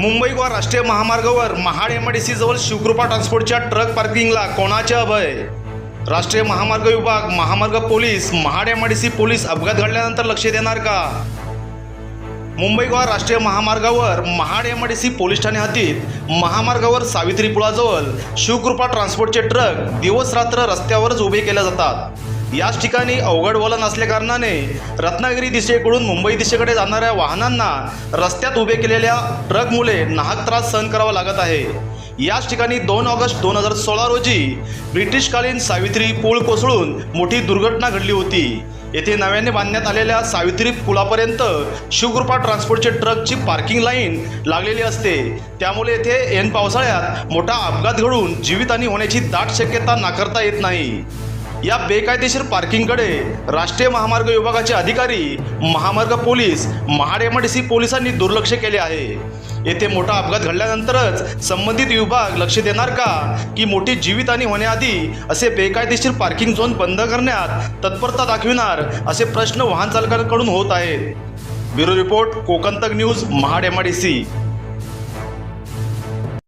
मुंबई गोवा राष्ट्रीय महामार्गावर Mahad M D C जवळ शिवकृपा ट्रान्सपोर्टच्या ट्रक पार्किंगला कोणाचे अभय? राष्ट्रीय महामार्ग विभाग महामार्ग police Mahad M D C police अपघात घडल्यानंतर लक्ष देणार का? मुंबई गोवा राष्ट्रीय महामार्गावर Mahad M D C police Thane हद्दीत महामार्गावर सावित्रीपुळाजवळ शिवकृपा ट्रान्सपोर्टचे ट्रक दिवस रात्र रस्त्यावरच उभे केले जातात. याच ठिकाणी अवघड वलन असल्याकारणाने रत्नागिरी दिशेकडून मुंबई दिशेकडे जाणाऱ्या वाहनांना रस्त्यात उभे केलेल्या ट्रकमुळे नाहक त्रास सहन करावा लागत आहे. याच ठिकाणी दोन ऑगस्ट दोन हजार सोळा रोजी ब्रिटिशकालीन सावित्री पूल कोसळून मोठी दुर्घटना घडली होती. येथे नव्याने बांधण्यात आलेल्या सावित्री पुलापर्यंत शिवकृपा ट्रान्सपोर्टचे ट्रकची पार्किंग लाईन लागलेली असते. त्यामुळे येथे ऐन पावसाळ्यात मोठा अपघात घडून जीवितहानी होण्याची दाट शक्यता नाकारता येत नाही. या बेकायदेशीर पार्किंगकडे राष्ट्रीय महामार्ग विभागाचे अधिकारी महामार्ग police Mahad M D C पोलिसांनी दुर्लक्ष केले आहे. येथे मोठा अपघात घडल्यानंतरच संबंधित विभाग लक्ष देणार का? की मोठी जीवितहानी होण्याआधी असे बेकायदेशीर पार्किंग झोन बंद करण्यात तत्परता दाखविणार असे प्रश्न वाहन चालकांकडून होत आहेत. Bureau report Kokantak news Mahad M D C